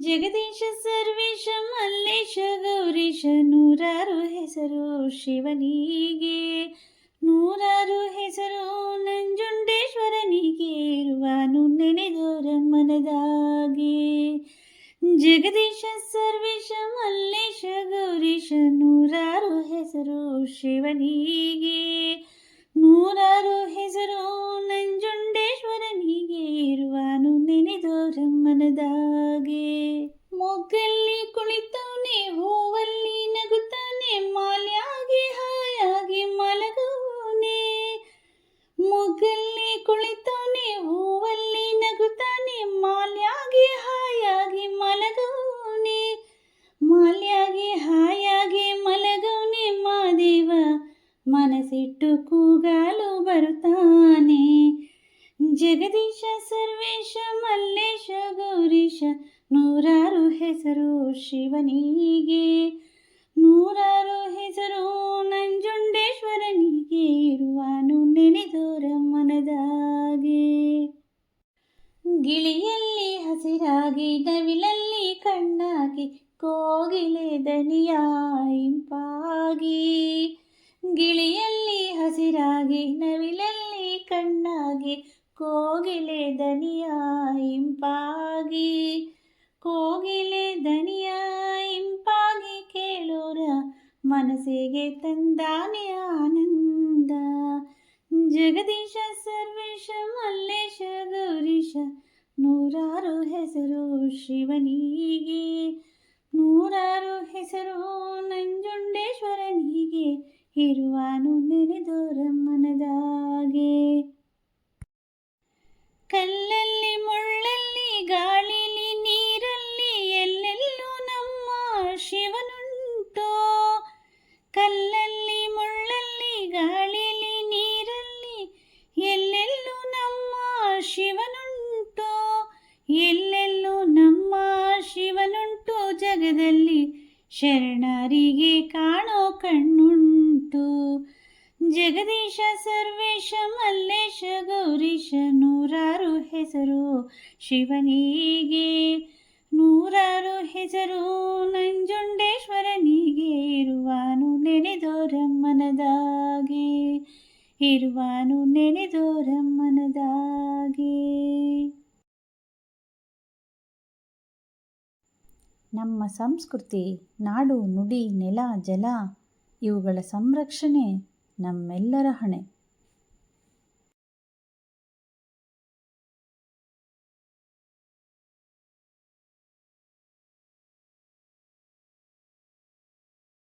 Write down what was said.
ಜಗದೀಶ ಸರ್ವೇಶ ಮಲ್ಲೇಶ ಗೌರೀಶ ನೂರಾರು ಹೆಸರು ಶಿವನಿಗೆ. ನೂರಾರು ಹೆಸರು ನಂಜುಂಡೇಶ್ವರನಿಗೆ ಇರುವಾನು ನೆನೆದೋರಮ್ಮನದಾಗೆ ಜಗದೀಶ ಸರ್ವೇಶ ಮಲ್ಲೇಶ ಗೌರೀಶ ನೂರಾರು ಹೆಸರು ಶಿವನಿಗೆ. ನೆನೆದೋರಮ್ಮನದಾಗೆ ಮೊಗ್ಗಲ್ಲಿ ಕುಳಿತವನೆ ಹೂವಲ್ಲಿ ನಗುತ್ತಾನೆ, ಮಾಲ್ಯಾಗಿ ಹಾಯಾಗಿ ಮಲಗುವನೆ ಮೊಗ್ಗಲ್ಲಿ ಕುಳಿತವನೆ ಹೂವಲ್ಲಿ ನಗುತ್ತಾನೆ, ಮಾಲ್ಯಾಗಿ ಹಾಯಾಗಿ ಮಲಗುವನೆ ಮಾಲ್ಯಾಗಿ ಹಾಯಾಗಿ ಮಲಗವನೆ ಮಾದೇವ ಮನಸ್ಸಿಟ್ಟು ಕೂಗಾಲು ಬರುತ್ತಾನೆ. ಜಗದೀಶ ಸರ್ವೇಶ ನೂರಾರು ಹೆಸರು ಶಿವನಿಗೆ, ನೂರಾರು ಹೆಸರು ನಂಜುಂಡೇಶ್ವರನಿಗೆ ಇರುವಾನು ನೆನೆದೋರಮ್ಮನದಾಗೆ ಗಿಳಿಯಲ್ಲಿ ಹಸಿರಾಗಿ ನವಿಲಲ್ಲಿ ಕಣ್ಣಾಗಿ, ಕೋಗಿಲೆ ದನಿಯ ಇಂಪಾಗಿ. ಗಿಳಿಯಲ್ಲಿ ಹಸಿರಾಗಿ ನವಿಲಲ್ಲಿ ಕಣ್ಣಾಗಿ ಕೋಗಿಲೆ ದನಿಯ ಇಂಪಾಗಿ, ಕೋಗಿಲೆ ದನಿಯ ಇಂಪಾಗಿ ಕೇಳೋರ ಮನಸ್ಸಿಗೆ ತಂದಾನೆ ಆನಂದ. ಜಗದೀಶ ಸರ್ವೇಶ, ಮಲ್ಲೇಶ ಗೌರೀಶ, ನೂರಾರು ಹೆಸರು ಶಿವನಿಗೆ, ನೂರಾರು ಹೆಸರು ನಂಜುಂಡೇಶ್ವರನಿಗೆ, ಇರುವಾನು ನೆನೆದೋರಮ್ಮನದಾಗೆ ಕಲ್ಲಲ್ಲಿ ಜಗದಲ್ಲಿ ಶರಣರಿಗೆ ಕಾಣೋ ಕಣ್ಣುಂಟು. ಜಗದೀಶ ಸರ್ವೇಶ ಮಲ್ಲೇಶ ಗೌರೀಶ ನೂರಾರು ಹೆಸರು. ಶಿವನಿಗೆ ನೂರಾರು ಹೆಸರು. ನಂಜುಂಡೇಶ್ವರನಿಗೆ ಇರುವಾನು ನೆನೆದೋರಮ್ಮನದಾಗೆ. ಇರುವಾನು ನೆನೆದೋರಮ್ಮನದಾಗೆ. ನಮ್ಮ ಸಂಸ್ಕೃತಿ ನಾಡು ನುಡಿ ನೆಲ ಜಲ ಇವುಗಳ ಸಂರಕ್ಷಣೆ ನಮ್ಮೆಲ್ಲರ ಹೊಣೆ.